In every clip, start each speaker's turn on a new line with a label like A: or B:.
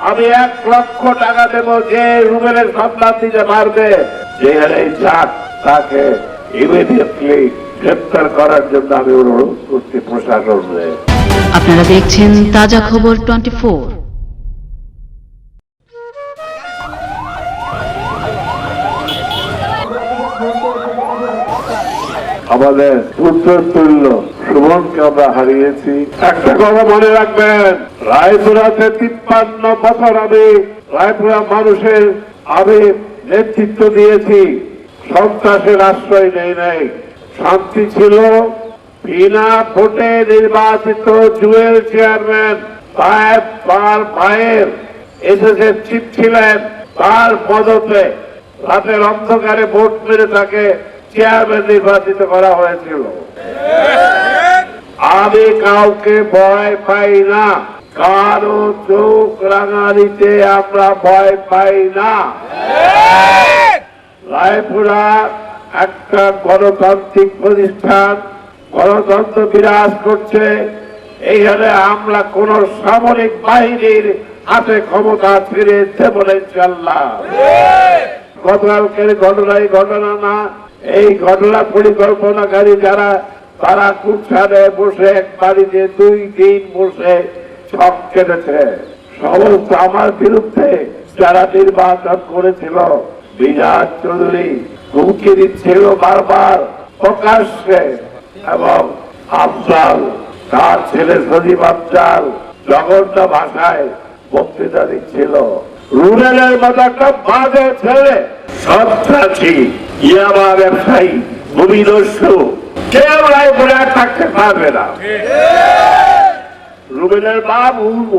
A: আমি এক লক্ষ টাকা দেব যে রুবেলের সন্ধান দিতে পারবে যেখানে যাক তাকে ইমিডিয়েটলি গ্রেপ্তার করার জন্য আমি অনুরোধ করছি প্রশাসনকে
B: আপনারা দেখছেন তাজা খবর টোয়েন্টি
A: আমাদের উত্তর তুল্য সুমনকে আমরা হারিয়েছি। একটা কথা মনে রাখবেন, রায়পুরাতে তিপ্পান্ন বছর আমি রায়পুরা মানুষের আমি নেতৃত্ব দিয়েছি। সন্ত্রাসের আশ্রয় নেই নাই। শান্তি ছিল, বিনা ভোটে নির্বাচিত জুয়েল চেয়ারম্যান সাহেব তার ভাইয়ের এসএসএর চিফ ছিলেন তার পদতে রাতের অন্ধকারে ভোট মেরে তাকে চেয়ারম্যান নির্বাচিত করা হয়েছিল। আমি কাউকে ভয় পাই না। কারও চোখ রাঙানিতে আমরা ভয় পাই না। রায়পুরা একটা গণতান্ত্রিক প্রতিষ্ঠান, গণতন্ত্র বিরাজ করছে। এইখানে আমরা কোন সামরিক বাহিনীর হাতে ক্ষমতা ফিরে দেব ইনশাল্লাহ গতকালকের ঘটনা এই ঘটনা না, এই ঘটনা পরিকল্পনাকারী যারা তারা কুঠানে বসে, বাড়িতে দুই দিন বসে ছক কেটেছে। সমস্ত আমার বিরুদ্ধে যারা নির্বাচন করেছিল, বিরাট চৌধুরী হুমকি দিচ্ছিল বারবার প্রকাশ্যে এবং আফজাল, তার ছেলে সজীব আফজাল জগন্না ভাষায় বক্তৃতা দিচ্ছিল। রুরালের মতো একটা বাজে ছেলে, সন্ত্রাসী, ইয়াবা ব্যবসায়ী ভূমিদস্যু কেউ রায়পুরে আর থাকতে পারবে না। রুবেলের বাপ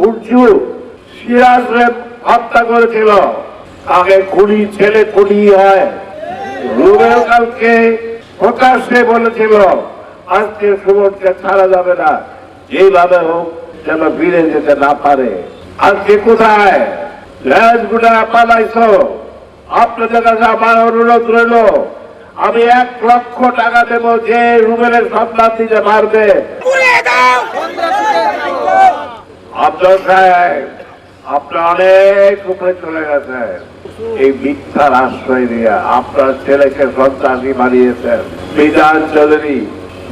A: উর্জু সিরাজরে হত্যা করেছিল। আগে খুনি ছেলে খুনি হয়। রুবেল কালকে প্রকাশ্যে বলেছিল আজকে সুমনকে ছাড়া যাবে না। যেভাবে হোক যেন ফিরে যেতে না পারে। আজকে কোথায়? পালাইছো। আপনাদের কাছে আমার অনুরোধ রইল। আমি এক লক্ষ টাকা দেব যে রুবেলের সন্ধান দিতে পারবে। আব্দুল সাহেব আপনি অনেক উপরে চলে গেছে। এই মিথ্যার আশ্রয় দিয়ে আপনার ছেলেকে সন্ত্রাসী বানিয়েছেন। বিধান চৌধুরী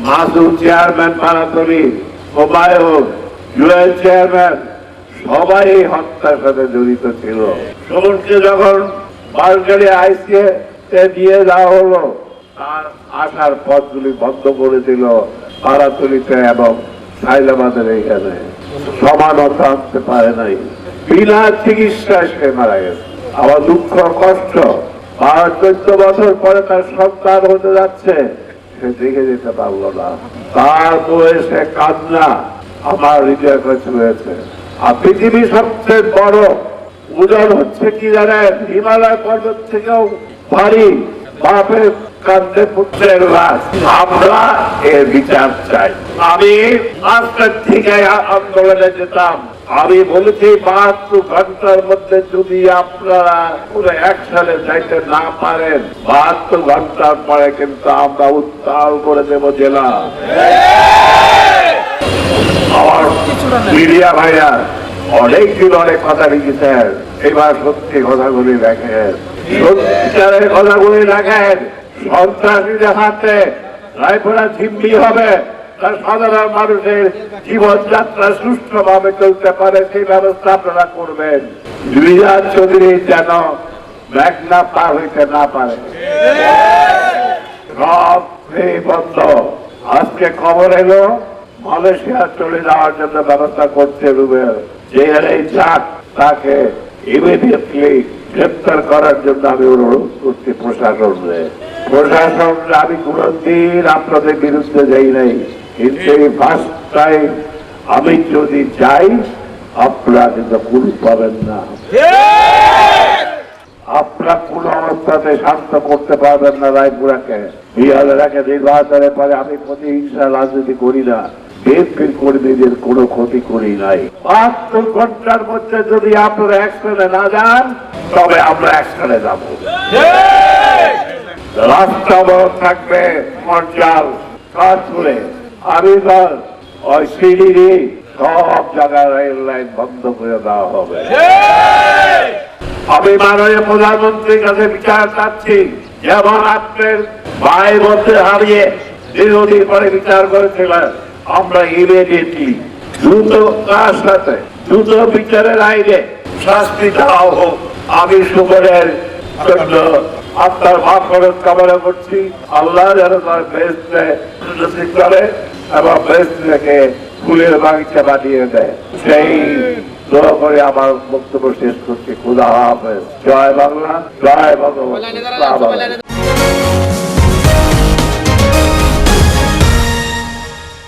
A: মাসুদ চেয়ারম্যান পানাতলি হুমায়ুন জুয়েল চেয়ারম্যান সবাই এই হত্যার সাথে জড়িত ছিল। সমুদ্রে যখন বাসগাড়ি আইসিয়ে দিয়ে দেওয়া হলো। তার আসার পথগুলি বন্ধ করে দিল পাড়াতলিতে এবং সাইলাবাদের এইখানে। সমানতা আনতে পারে নাই। বিনা চিকিৎসায় সে মারা গেছে। আমার দুঃখ, কষ্ট, আর চোদ্দ বছর পরে তার সন্তান হতে যাচ্ছে, সে দেখে যেতে পারল না। তার বয়সে কান্না আমার হৃদয় কাছে হয়েছে। আর পৃথিবীর সবচেয়ে বড় উদর হচ্ছে কি জানেন? হিমালয় পর্বত থেকেও ভারী বাপের কান্দে পুত্রের লাশ আমরা এর বিচার চাই। আমি আজকের থেকে আন্দোলনে যেতাম। আমি বলেছি, বাহাত্তর ঘণ্টার মধ্যে যদি আপনারা পুরো একসাথে যাইতে না পারেন, বাহাত্তর ঘণ্টার পরে কিন্তু আমরা উত্তাল করে দেব জেলা। আমার মিডিয়া ভাইরা অনেকদিন অনেক কথা লিখেছেন। এবার সত্যি কথাগুলি দেখেন কথাগুলি দেখেন সন্ত্রাসীদের হাতে রায়পুরা হবে। সাধারণ মানুষের জীবনযাত্রা চলতে পারে, সেই ব্যবস্থা আপনারা করবেন। দুইহার চৌধুরী যেন মেঘনা পার হইতে না পারে। সব বন্ধ। আজকে খবর এলো, মালয়েশিয়া চলে যাওয়ার জন্য ব্যবস্থা করছে রুবেল। যেখানে যাক তাকে ইমিডিয়েটলি গ্রেপ্তার করার জন্য আমি অনুরোধ করছি প্রশাসনকে। প্রশাসন, আমি কোনদিন আপনাদের বিরুদ্ধে যাই নাই। কিন্তু এই ফার্স্ট টাইম আমি যদি যাই, আপনারা কিন্তু পুলিশ পাবেন না। আপনারা কোন অবস্থাতে শান্ত করতে পারবেন না রায়পুরাকে। বিহারেরাকে নির্বাচনের পরে আমি প্রতিহিংসা রাজনীতি করি না। বিএনপির কর্মীদের কোনো ক্ষতি করি নাই। বাহাত্তর ঘণ্টার মধ্যে যদি আপনারা অ্যাকশনে না যান, তবে আমরা অ্যাকশনে যাব। রাস্তা অবরোধ থাকবে, মঞ্চাল কাজপুরে আবিদার ওই সিঁড়ি সব জায়গায় রেল লাইন বন্ধ করে দেওয়া হবে। আমি মাননীয় প্রধানমন্ত্রীর কাছে বিচার চাচ্ছি, যেমন আপনার ভাই মধ্যে হারিয়ে বিরোধী করে বিচার করেছিলেন। আমরা ইমিডিয়েটলি দ্রুত তার সাথে দ্রুত বিচারের আইনে শাস্তি দেওয়া হোক। আমি সুমনের জন্য আপনার ভাব খরচ কামনা করছি। আল্লাহ যেন তার বেস্টে করে এবং বেস্ট থেকে ফুলের বাগিচা বানিয়ে দেয়। সেই দোয়া করে আমার বক্তব্য শেষ করছি। খুদা হাফেজ। জয় বাংলা জয় ভগবান